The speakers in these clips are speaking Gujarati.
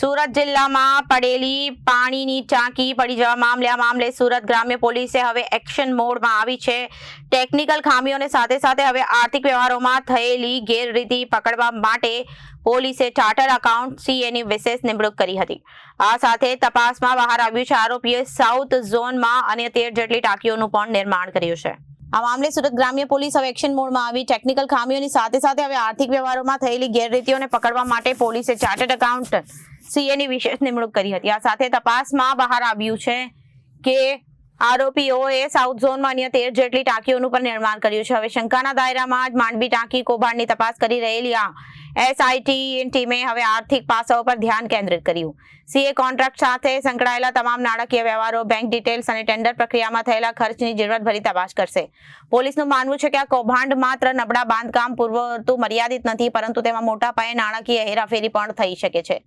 સુરત જિલ્લામાં પડેલી પાણીની ટાંકી પડી જવા મામલે આ મામલે સુરત ગ્રામ્ય પોલીસે હવે એક્શન મોડમાં આવી છે. ટેકનિકલ ખામીઓને સાથે સાથે હવે આર્થિક વ્યવહારોમાં થયેલી ગેરરીતિ પકડવા માટે પોલીસે ચાર્ટર્ડ એકાઉન્ટ સીએની વિશેષ નિમણૂક કરી હતી. આ સાથે તપાસમાં બહાર આવ્યું છે. આરોપીએ સાઉથ ઝોનમાં અન્ય તેર જેટલી ટાંકીઓનું પણ નિર્માણ કર્યું છે. આ મામલે સુરત ગ્રામ્ય પોલીસ હવે એક્શન મોડમાં આવી. ટેકનિકલ ખામીઓની સાથે સાથે હવે આર્થિક વ્યવહારોમાં થયેલી ગેરરીતિઓને પકડવા માટે પોલીસે ચાર્ટર્ડ એકાઉન્ટન્ટ સીએની વિશેષ નિમણૂક કરી હતી. આ સાથે તપાસમાં બહાર આવ્યું છે કે આરોપીઓએ સાઉથ ઝોનમાં અન્ય તેર જેટલી ટાંકીઓનું પણ નિર્માણ કર્યું છે. હવે શંકાના દાયરામાં જ માંડવી ટાંકી કૌભાંડની તપાસ કરી રહેલી આ એસઆઈટી ટીમે હવે આર્થિક પાસાઓ પર ધ્યાન કેન્દ્રિત કર્યું. સીએ કોન્ટ્રાક્ટ સાથે સંકળાયેલા તમામ નાણાકીય વ્યવહારો બેંક ડિટેલ્સ અને ટેન્ડર પ્રક્રિયામાં થયેલા ખર્ચની ઝીણવટભરી તપાસ કરશે. પોલીસનું માનવું છે કે આ કૌભાંડ માત્ર નબળા બાંધકામ પૂર્વતું, મર્યાદિત નથી, પરંતુ તેમાં મોટા પાયે નાણાકીય હેરાફેરી પણ થઈ શકે છે.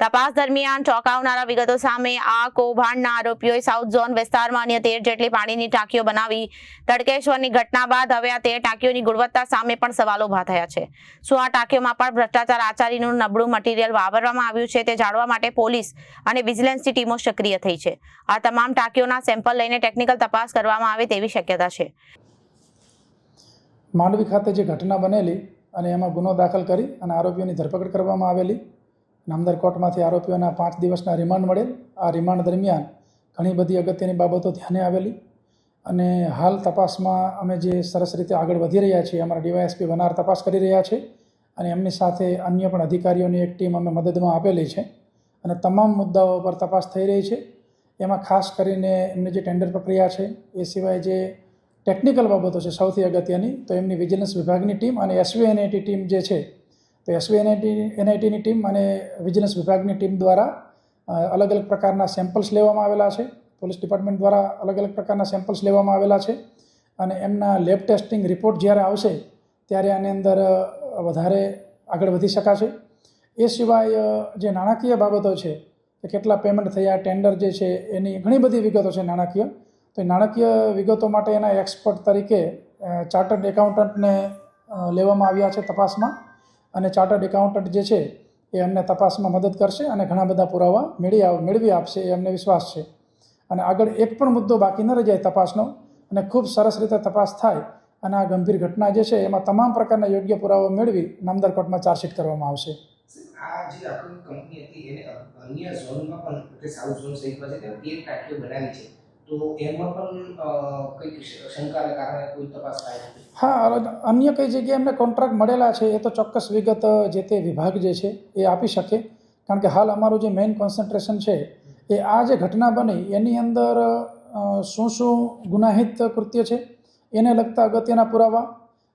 તપાસ દરમિયાન ચોંકાવનારા વિગતો સામે આ કૌભાંડના આરોપીઓએ સાઉથ ઝોન વિસ્તારમાં અન્ય તેર જેટલી પાણીની ટાંકીઓ બનાવી તડકેશ્વરની ઘટના બાદ હવે આ તેર ટાંકીઓની ગુણવત્તા સામે પણ સવાલો ઊભા થયા છે. શું આ ટાંકીઓમાં પણ ભ્રષ્ટાચાર આચારીનું નબળું મટીરિયલ વાપરવામાં આવ્યું છે તે જાણવા માટે પોલીસ અને વિજિલન્સની ટીમો સક્રિય થઈ છે. આ તમામ ટાંકીઓના સેમ્પલ લઈને ટેકનિકલ તપાસ કરવામાં આવે તેવી શક્યતા છે. માંડવી ખાતે જે ઘટના બનેલી અને એમાં ગુનો દાખલ કરી અને આરોપીઓની ધરપકડ કરવામાં આવેલી નામદાર કોર્ટમાંથી આરોપીઓના પાંચ દિવસના રિમાન્ડ મળેલ. આ રિમાન્ડ દરમિયાન ઘણી બધી અગત્યની બાબતો ધ્યાને આવેલી અને હાલ તપાસમાં અમે જે સરસ રીતે આગળ વધી રહ્યા છીએ, અમારા ડીવાયએસપી વનાર તપાસ કરી રહ્યા છે અને એમની સાથે અન્ય પણ અધિકારીઓની એક ટીમ અમે મદદમાં આપેલી છે અને તમામ મુદ્દાઓ પર તપાસ થઈ રહી છે. એમાં ખાસ કરીને એમની જે ટેન્ડર પ્રક્રિયા છે, એ સિવાય જે ટેકનિકલ બાબતો છે સૌથી અગત્યની, તો એમની વિજિલન્સ વિભાગની ટીમ અને એસવીએનએટી ટીમ જે છે તો એસવી એનઆઈટી એનઆઈટીની ટીમ અને વિજિલન્સ વિભાગની ટીમ દ્વારા અલગ અલગ પ્રકારના સેમ્પલ્સ લેવામાં આવેલા છે. પોલીસ ડિપાર્ટમેન્ટ દ્વારા અલગ અલગ પ્રકારના સેમ્પલ્સ લેવામાં આવેલા છે. અને એમના લેબ ટેસ્ટિંગ રિપોર્ટ જ્યારે આવશે, ત્યારે આની અંદર વધારે આગળ વધી શકાશે. એ સિવાય જે નાણાકીય બાબતો છે, કે કેટલા પેમેન્ટ થયા, ટેન્ડર જે છે, એની ઘણી બધી વિગતો છે નાણાકીય. તો એ નાણાકીય વિગતો માટે એના એક્સપર્ટ તરીકે ચાર્ટર્ડ એકાઉન્ટન્ટને લેવામાં આવ્યા છે તપાસમાં. અને ચાર્ટર્ડ એકાઉન્ટન્ટ જે છે, એ અમને તપાસમાં મદદ કરશે અને ઘણા બધા પુરાવા મેળવી મેળવી આપશે, એ અમને વિશ્વાસ છે. અને આગળ એક પણ મુદ્દો બાકી ન રહી જાય તપાસનો, અને ખૂબ સરસ રીતે તપાસ થાય, અને આ ગંભીર ઘટના જે છે, એમાં તમામ પ્રકારના યોગ્ય પુરાવા મેળવી નામદાર કોર્ટમાં ચાર્જશીટ કરવામાં આવશે. અન્ય ઝોનમાં પણ સાઉથ ઝોન સહિત બનાવી છે. હા અન્ય કઈ જગ્યાએ એમને કોન્ટ્રાક્ટ મળેલા છે, એ તો ચોક્કસ વિગત જે તે વિભાગ જે છે, એ આપી શકે. કારણ કે હાલ અમારું જે મેઇન કોન્સન્ટ્રેશન છે, એ આ જે ઘટના બની, એની અંદર શું શું ગુનાહિત કૃત્ય છે, એને લગતા અગત્યના પુરાવા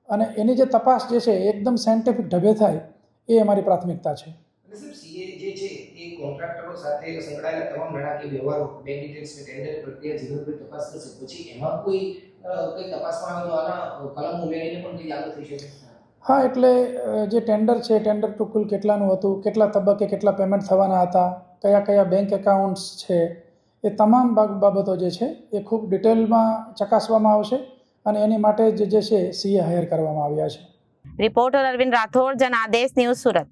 અને એની જે તપાસ જે છે એકદમ સાયન્ટિફિક ઢબે થાય, એ અમારી પ્રાથમિકતા છે એટલે સાહેબ સીએ જે છે એ કોન્ટ્રાક્ટરો સાથે સંકળાયેલા તમામ નાણાકીય વ્યવહારો બેંક ડિટેલ્સ કે ટેન્ડર પ્રક્રિયા જીવનભર તપાસ કરશે પછી એમાં કોઈ કંઈ તપાસમાં આવે તો આના કલમ ઉમેરીને પણ કંઈ લાગુ થઈ શકે. હા એટલે જે ટેન્ડર છે ટેન્ડર ટુ કુલ કેટલાનું હતું કેટલા તબક્કે કેટલા પેમેન્ટ થવાના હતા કયા કયા બેંક એકાઉન્ટ્સ છે એ તમામ બાબતો જે છે એ ખૂબ ડિટેલમાં ચકાસવામાં આવશે અને એની માટે જે જે છે સીએ હાયર કરવામાં આવ્યા છે. Reporter Arvind Rathod Janadesh news Surat.